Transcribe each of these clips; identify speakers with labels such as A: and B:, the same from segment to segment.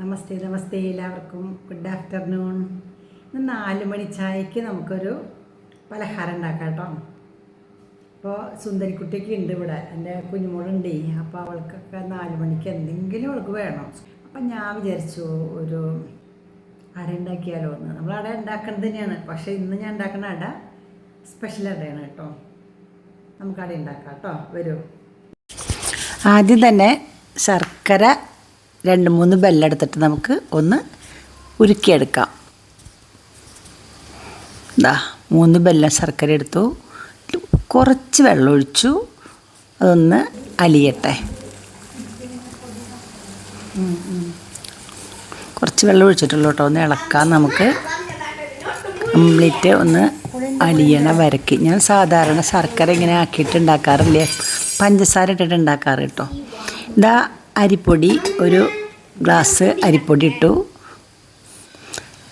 A: നമസ്തേ നമസ്തേ എല്ലാവർക്കും. Good afternoon ഇന്ന് നാല് മണി ചായക്ക് നമുക്കൊരു പലഹാരം ഉണ്ടാക്കാം കേട്ടോ. ഇപ്പോൾ സുന്ദരിക്കുട്ടിക്ക് ഉണ്ട് ഇവിടെ. എന്റെ കുഞ്ഞുമോളുണ്ട്. അപ്പോൾ അവൾക്കൊക്കെ നാല് മണിക്ക് എന്തെങ്കിലും അവൾക്ക് വേണം. അപ്പം ഞാൻ വിചാരിച്ചു ഒരു അട ഉണ്ടാക്കിയാലോ എന്ന്. നമ്മൾ അട ഉണ്ടാക്കുന്നത് തന്നെയാണ്. പക്ഷേ ഇന്ന് ഞാൻ ഉണ്ടാക്കുന്ന അട സ്പെഷ്യൽ അടയാണ് കേട്ടോ. നമുക്ക് അട ഉണ്ടാക്കാം കേട്ടോ. വരൂ. ആദ്യം തന്നെ ശർക്കര രണ്ട് മൂന്ന് ബെല്ലെടുത്തിട്ട് നമുക്ക് ഒന്ന് ഉരുക്കിയെടുക്കാം. ഇതാ മൂന്ന് ബെല്ല ശർക്കര എടുത്തു. കുറച്ച് വെള്ളം ഒഴിച്ചു. അതൊന്ന് അലിയട്ടെ. കുറച്ച് വെള്ളം ഒഴിച്ചിട്ടുള്ളൂ കേട്ടോ. ഒന്ന് ഇളക്കാൻ നമുക്ക് കംപ്ലീറ്റ് ഒന്ന് അലിയണ വരക്കി. ഞാൻ സാധാരണ ശർക്കര ഇങ്ങനെ ആക്കിയിട്ട് ഉണ്ടാക്കാറില്ലേ? പഞ്ചസാര ഇട്ടിട്ട് ഉണ്ടാക്കാറ് കേട്ടോ. ഇതാ അരിപ്പൊടി ഒരു ഗ്ലാസ് അരിപ്പൊടി ഇട്ടു.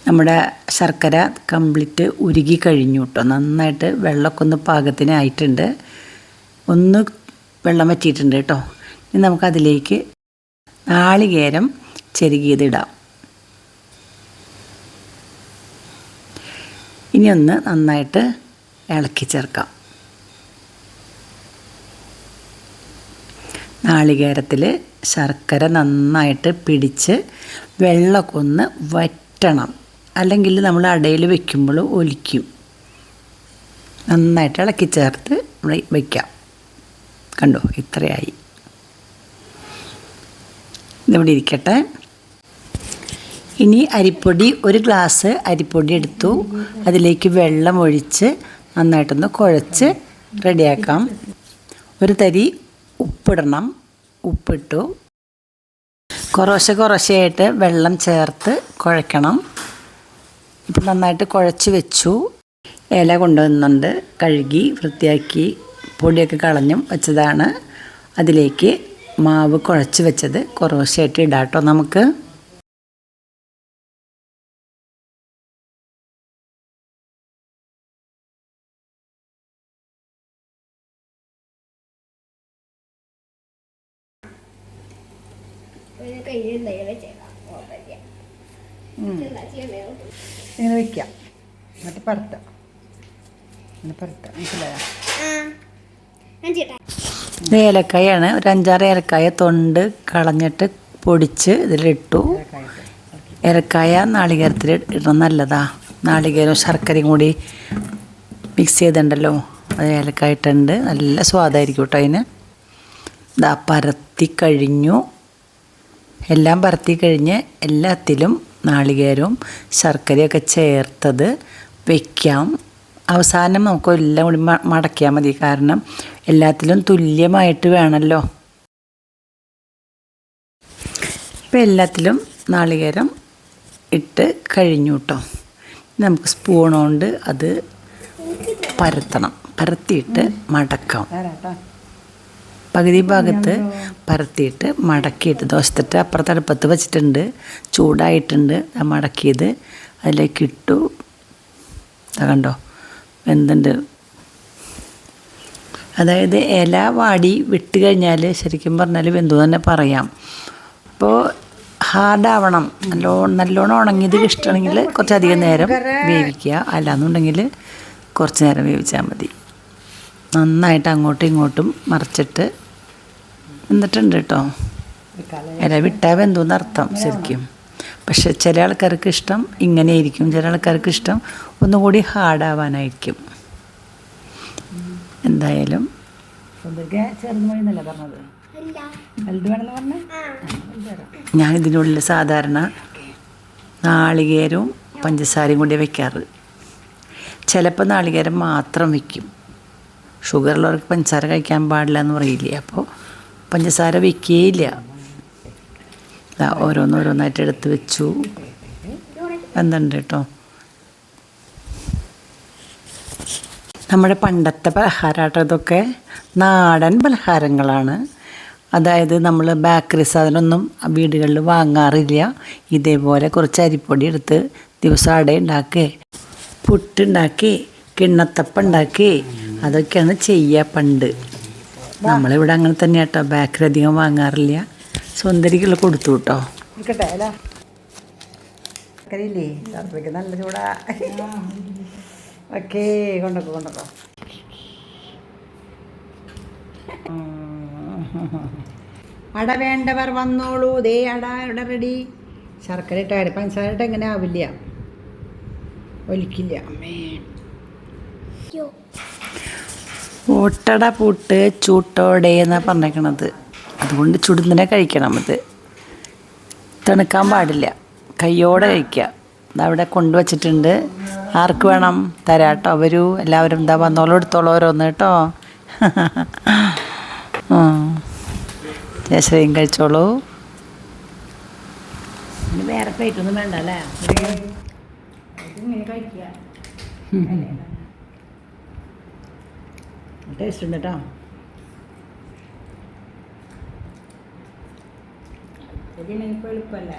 A: നമ്മുടെ ശർക്കര കംപ്ലീറ്റ് ഉരുകി കഴിഞ്ഞു കേട്ടോ നന്നായിട്ട് വെള്ളമൊക്കെ ഒന്ന് പാകത്തിനായിട്ടുണ്ട് ഒന്ന് വെള്ളം വറ്റിയിട്ടുണ്ട് കേട്ടോ ഇനി നമുക്കതിലേക്ക് നാളികേരം ചെരുകിയതിടാം ഇനി ഒന്ന് നന്നായിട്ട് ഇളക്കി ചേർക്കാം. നാളികേരത്തിൽ ശർക്കര നന്നായിട്ട് പിടിച്ച് വെള്ളമൊക്കെ ഒന്ന് വറ്റണം. അല്ലെങ്കിൽ നമ്മൾ അടയിൽ വെക്കുമ്പോൾ ഒലിക്കും. നന്നായിട്ട് ഇളക്കി ചേർത്ത് നമ്മൾ വയ്ക്കാം കണ്ടോ? ഇത്രയായി. ഇതിവിടെ ഇരിക്കട്ടെ? ഇനി അരിപ്പൊടി ഒരു ഗ്ലാസ് അരിപ്പൊടി എടുത്തു. അതിലേക്ക് വെള്ളം ഒഴിച്ച് നന്നായിട്ടൊന്ന് കുഴച്ച് റെഡിയാക്കാം. ഒരു തരി ഉപ്പിടണം. ഉപ്പിട്ടു. കുറേശ്ശെ കുറേശ്ശെയായിട്ട് വെള്ളം ചേർത്ത് കുഴക്കണം. ഇപ്പം നന്നായിട്ട് കുഴച്ച് വെച്ചു. ഇല കൊണ്ടുവന്നുണ്ട് കഴുകി വൃത്തിയാക്കി പൊടിയൊക്കെ കളഞ്ഞും വെച്ചതാണ്. അതിലേക്ക് മാവ് കുഴച്ച് വെച്ചത് കുറേശ്ശെയായിട്ട് ഇടാട്ടോ നമുക്ക്. ഇങ്ങനെ വെക്കാം എന്നിട്ട് പരത്താം. എന്നിട്ട് മനസ്സിലായോ? ഏലക്കായാണ്. ഒരു അഞ്ചാറ് ഏലക്കായ തൊണ്ട് കളഞ്ഞിട്ട് പൊടിച്ച് ഇതിലിട്ടു. ഏലക്കായ നാളികേരത്തിൽ ഇടണം. നല്ലതാ. നാളികേരം ശർക്കരയും കൂടി മിക്സ് ചെയ്തിട്ടുണ്ടല്ലോ അത് ഏലക്കായ ഇട്ടുണ്ട് നല്ല സ്വാദായിരിക്കും കേട്ടോ അതിന് ഇതാ പരത്തി കഴിഞ്ഞു. എല്ലാം പരത്തി കഴിഞ്ഞ് എല്ലാത്തിലും നാളികേരവും ശർക്കരയൊക്കെ ചേർത്തത് വയ്ക്കാം അവസാനം നമുക്ക് എല്ലാം കൂടി മടക്കിയാൽ മതി. കാരണം എല്ലാത്തിലും തുല്യമായിട്ട് വേണമല്ലോ ഇപ്പം എല്ലാത്തിലും നാളികേരം ഇട്ട് കഴിഞ്ഞു കേട്ടോ നമുക്ക് സ്പൂൺ കൊണ്ട് അത് പരത്തണം. പരത്തിയിട്ട് മടക്കാം. പകുതി ഭാഗത്ത് പരത്തിയിട്ട് മടക്കിയിട്ട് ദോശത്തിട്ട് അപ്പുറത്ത് അടുപ്പത്ത് വെച്ചിട്ടുണ്ട്. ചൂടായിട്ടുണ്ട്. മടക്കിയത് അതിലേക്ക് ഇട്ടു. കണ്ടോ? എന്തുണ്ട് അതായത് ഇല വാടി വിട്ട് കഴിഞ്ഞാൽ ശരിക്കും പറഞ്ഞാൽ വെന്തു തന്നെ പറയാം. അപ്പോൾ ഹാർഡാവണം നല്ലോ നല്ലോണം ഉണങ്ങിയത് ഇഷ്ടമാണെങ്കിൽ കുറച്ചധികം നേരം വേവിക്കുക. അല്ലാന്നുണ്ടെങ്കിൽ കുറച്ച് നേരം വേവിച്ചാൽ മതി. നന്നായിട്ട് അങ്ങോട്ടും ഇങ്ങോട്ടും മറിച്ചിട്ട് എന്നിട്ടുണ്ട് കേട്ടോ. ഇല വിട്ടാവ് വെന്തൂന്ന് അർത്ഥം ശരിക്കും. പക്ഷെ ചില ആൾക്കാർക്ക് ഇഷ്ടം ഇങ്ങനെ ആയിരിക്കും ചില ആൾക്കാർക്ക് ഇഷ്ടം ഒന്നുകൂടി ഹാർഡാവാനായിരിക്കും എന്തായാലും ഞാൻ ഇതിനുള്ളിൽ സാധാരണ നാളികേരവും പഞ്ചസാരയും കൂടി വെക്കാറ്. ചിലപ്പോൾ നാളികേരം മാത്രം വെക്കും. ഷുഗറുള്ളവർക്ക് പഞ്ചസാര കഴിക്കാൻ പാടില്ല എന്ന് പറയില്ലേ അപ്പോൾ പഞ്ചസാര വെക്കുകയില്ല. ഓരോന്നോരോന്നായിട്ട് എടുത്ത് വെച്ചു. എന്തുണ്ട് കേട്ടോ നമ്മുടെ പണ്ടത്തെ പലഹാരമാട്ടോ ഇതൊക്കെ. നാടൻ പലഹാരങ്ങളാണ്. അതായത് നമ്മൾ ബേക്കറി സാധനമൊന്നും വീടുകളിൽ വാങ്ങാറില്ല. ഇതേപോലെ കുറച്ച് അരിപ്പൊടി എടുത്ത് ദിവസം അട ഉണ്ടാക്കി. പുട്ടുണ്ടാക്കി കിണ്ണത്തപ്പം ഉണ്ടാക്കി. അതൊക്കെയാണ് ചെയ്യുക പണ്ട്. നമ്മളിവിടെ അങ്ങനെ തന്നെ കേട്ടോ ബേക്കറി അധികം വാങ്ങാറില്ല. സുന്ദരിക്കുള്ള കൊടുത്തു കേട്ടോ നല്ല ചൂടാ. ഓക്കേ കൊണ്ടൊക്കെ കൊണ്ടൊക്കെ. അട വേണ്ടവർ വന്നോളൂ. ദേ അട ഇവിടെ റെഡി ശർക്കര ഇട്ടാൽ പഞ്ചസാര ഇട്ട് എങ്ങനെ ആവില്ല? ഒലിക്കില്ല. അമ്മേ. ഓട്ടട പൂട്ട് ചൂട്ടോടെ എന്നാണ് പറഞ്ഞേക്കണത്. അതുകൊണ്ട് ചുടുന്നതിനെ കഴിക്കണം അത് തണുക്കാൻ പാടില്ല. കയ്യോടെ കഴിക്കുക. അതവിടെ കൊണ്ടുവച്ചിട്ടുണ്ട് ആർക്ക് വേണം? തരാട്ടോ. വരൂ. എല്ലാവരും എന്താ വന്നോളൂ എടുത്തോളൂ ഓരോന്ന് കേട്ടോ. ജയശ്രീയും കഴിച്ചോളൂ. വേറെ പ്ലേറ്റ് ഒന്നും വേണ്ട അല്ലേ?
B: കഴിക്കുക
A: ടേസ്റ്റ് ഉണ്ട് കേട്ടോ
B: ഇതിനിപ്പോൾ എളുപ്പമല്ലേ